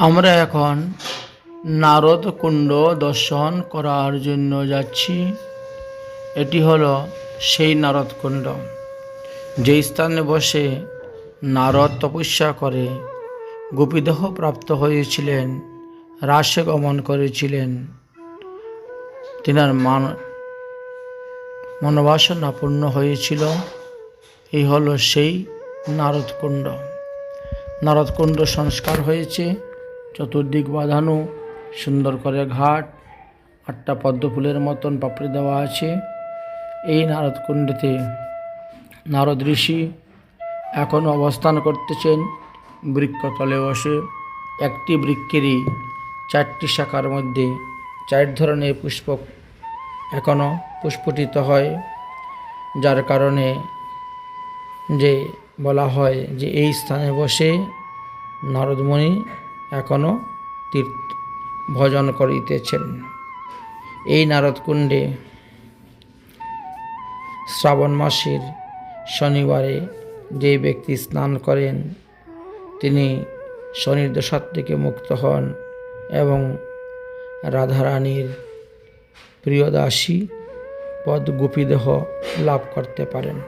আমরা এখন নারদ কুণ্ড দর্শন করার জন্য যাচ্ছি। এটি হলো সেই নারদ কুণ্ড। যে স্থানে বসে নারদ তপস্যা করে, গোপীদেহ প্রাপ্ত হয়েছিলেন, রাসে গমন করেছিলেন। তিনার মান, মনোবাসনা পূর্ণ হয়েছিল। এই হলো সেই নারদকুণ্ড নারদকুণ্ড সংস্কার হয়েছে। চতুর্দিক বাঁধানো, সুন্দর করে ঘাট, আটটা পদ্ম ফুলের মতন পাপড়ি দেওয়া আছে। এই নারদকুণ্ডেতে নারদ ঋষি এখনও অবস্থান করতেছেন। বৃক্ষতলে বসে একটি বৃক্ষেরই চারটি শাখার মধ্যে চার ধরনের পুষ্প এখনও পুষ্পটিত হয়, যার কারণে যে বলা হয় যে এই স্থানে বসে নারদমণি এখনও তীর্থ ভজন করিতেছেন। এই নারদকুণ্ডে শ্রাবণ মাসের শনিবারে যে ব্যক্তি স্নান করেন, তিনি শনির থেকে মুক্ত হন এবং রাধারানীর প্রিয়দাসী পদ গোপীদেহ লাভ করতে পারেন।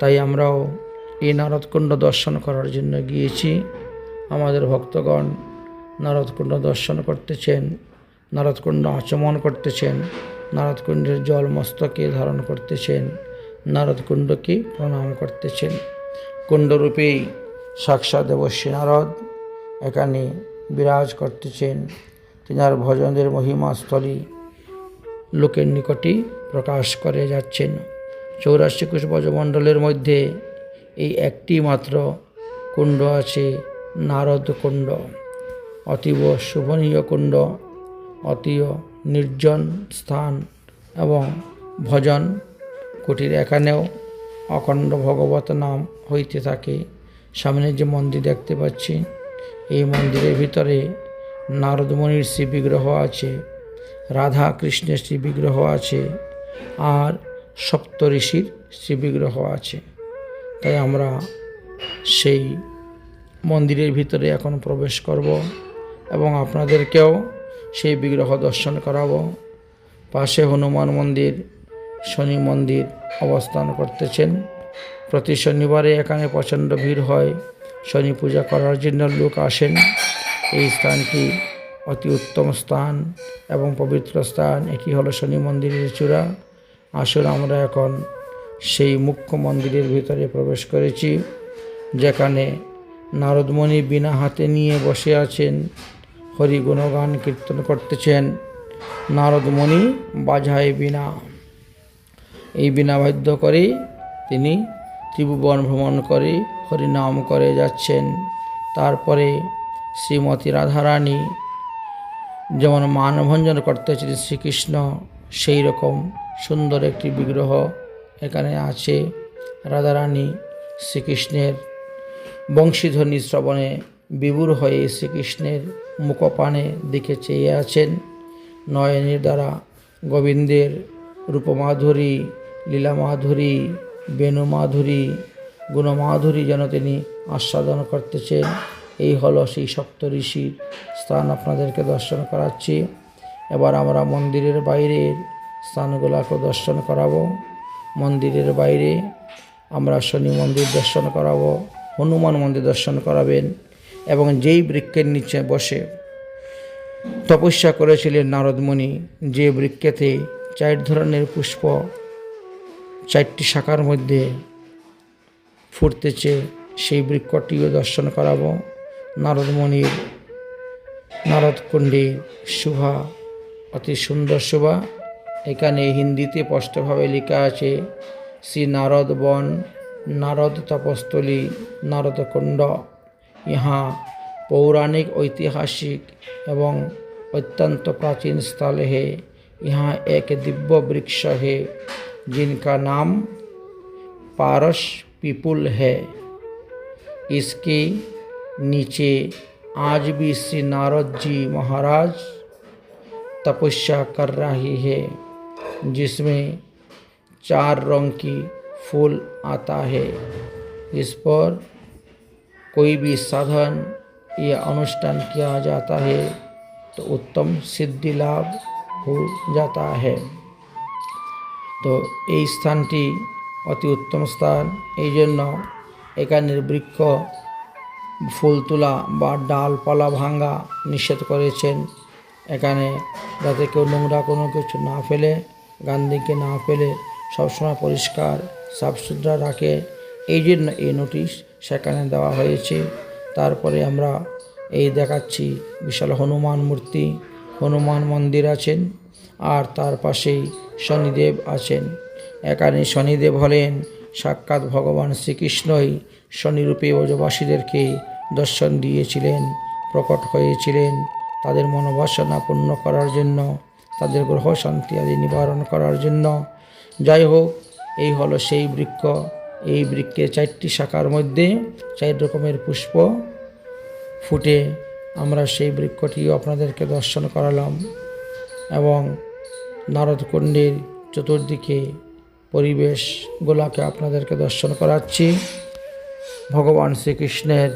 তাই আমরাও এই নারদকুণ্ড দর্শন করার জন্য গিয়েছি। আমাদের ভক্তগণ নারদকুণ্ড দর্শন করতেছেন, নারদকুণ্ড আচমন করতেছেন, নারদকুণ্ডের জল মস্তকে ধারণ করতেছেন, নারদকুণ্ডকে প্রণাম করতেছেন। কুণ্ডরূপেই সাক্ষাৎ দেবশ্রী নারদ, এখানে বিরাজ করতেছেন। তিনার ভজনের মহিমাস্থলী লোকের নিকটেই প্রকাশ করে যাচ্ছেন। চৌরাশি কুশ ব্রজমণ্ডলের মধ্যে এই একটি মাত্র কুণ্ড আছে নারদ কুণ্ড অতীব শোভনীয় কুণ্ড অতীয় নির্জন স্থান এবং ভজন কুটির এখানেও অখণ্ড ভগবত নাম হইতে থাকে। সামনে যে মন্দির দেখতে পাচ্ছি, এই মন্দিরের ভিতরে নারদমণির শ্রী বিগ্রহ আছে রাধা কৃষ্ণের শ্রী বিগ্রহ আছে আর সপ্ত ঋষির শ্রী বিগ্রহ আছে। তাই আমরা সেই মন্দিরের ভিতরে এখন প্রবেশ করব এবং আপনাদেরকেও সেই বিগ্রহ দর্শন করাবো। পাশে হনুমান মন্দির, শনি মন্দির অবস্থান করতেছেন। প্রতি শনিবারে এখানে প্রচণ্ড ভিড় হয়। শনি পূজা করার জন্য লোক আসেন। এই স্থানটি অতি উত্তম স্থান এবং পবিত্র স্থান। এটি হলো শনি মন্দিরের চূড়া। আসুন আমরা এখন সেই মুখ্য মন্দিরের ভিতরে প্রবেশ করেছি, যেখানে নারদমণি বিনা হাতে নিয়ে বসে আছেন, হরি গুণগান কীর্তন করতেছেন। নারদমণি বাজায় বিনা। এই বিনা বাদ্য করে তিনি ত্রিভুবন ভ্রমণ করে হরিনাম করে যাচ্ছেন। তারপরে শ্রীমতী রাধারানী যেমন মানভঞ্জন করতেছিলেন শ্রীকৃষ্ণ, সেই রকম সুন্দর একটি বিগ্রহ এখানে আছে। রাধারানী শ্রীকৃষ্ণের বংশীধ্বনি শ্রবণে বিভুর হয়ে শ্রীকৃষ্ণের মুখপানে দিকে চেয়ে আছেন নয়নের দ্বারা গোবিন্দের রূপমাধুরী, লীলামাধুরী, বেণুমাধুরী, গুণমাধুরী যেন তিনি আস্বাদন করতেছেন। এই হলো সেই সপ্ত ঋষির স্থান। আপনাদেরকে দর্শন করাচ্ছি। এবার আমরা মন্দিরের বাইরের স্থানগুলোকে দর্শন করাবো। মন্দিরের বাইরে আমরা শনি মন্দির দর্শন করাবো। হনুমান মন্দির দর্শন করাবেন এবং যেই বৃক্ষের নিচে বসে তপস্যা করেছিলেন নারদমণি, যে বৃক্ষেতে চার ধরনের পুষ্প, চারটি শাখার মধ্যে ফুটতেছে, সেই বৃক্ষটিও দর্শন করাবো। নারদমণির নারদকুণ্ডীর শোভা, অতি সুন্দর শোভা। এখানে হিন্দিতে স্পষ্টভাবে লেখা আছে, শ্রী নারদ বন नारद तपस्थली नारद कुंड, यहाँ पौराणिक, ऐतिहासिक एवं अत्यंत प्राचीन स्थल है। यहाँ एक दिव्य वृक्ष है, जिनका नाम पारस पीपुल है। इसके नीचे आज भी श्री नारद जी महाराज तपस्या कर रही है, जिसमें चार रंग की फूल आता है इस पर कोई भी साधन ये अनुष्ठान किया जाता है तो उत्तम सिद्धि लाभ हो जाता है তো এই স্থানটি অতি উত্তম স্থান এই জন্য এখানের বৃক্ষ ফুল তোলা বা ডালপালা ভাঙ্গা নিষেধ করেছেন এখানে যাতে কেউ নোংরা কোনো কিছু না ফেলে গান্ধীকে না ফেলে সবসময় পরিষ্কার সাফসুতরা রাখে এই জন্য এই নোটিশ সেখানে দেওয়া হয়েছে। তারপরে আমরা এই দেখাচ্ছি বিশাল হনুমান মূর্তি। হনুমান মন্দির আছেন আর তার পাশেই শনিদেব আছেন। এখানে শনিদেব হলেন সাক্ষাৎ ভগবান শ্রীকৃষ্ণই শনিরূপে ব্রজবাসীদেরকে দর্শন দিয়েছিলেন, প্রকট হয়েছিলেন। তাদের মনোবাসনা পূর্ণ করার জন্য, তাদের গ্রহ শান্তি আদি নিবারণ করার জন্য। যাই হোক এই হলো সেই বৃক্ষ। এই বৃক্ষের চারটি শাখার মধ্যে চার রকমের পুষ্প ফুটে। আমরা সেই বৃক্ষটিও আপনাদেরকে দর্শন করালাম এবং নারদকুণ্ডের চতুর্দিকে পরিবেশগুলোকে আপনাদেরকে দর্শন করাচ্ছি। ভগবান শ্রীকৃষ্ণের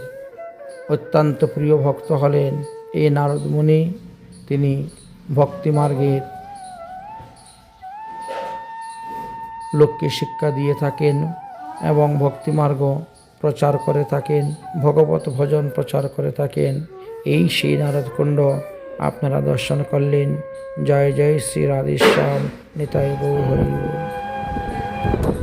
অত্যন্ত প্রিয় ভক্ত হলেন এই নারদমুনি। তিনি ভক্তিমার্গের লোককে শিক্ষা দিয়ে থাকেন এবং ভক্তিমার্গ প্রচার করে থাকেন, ভগবত ভজন প্রচার করে থাকেন এই সেই নারদকুণ্ড আপনারা দর্শন করলেন জয় জয় শ্রী রাধেশ্যাম, নিতাই গৌর হরি বল।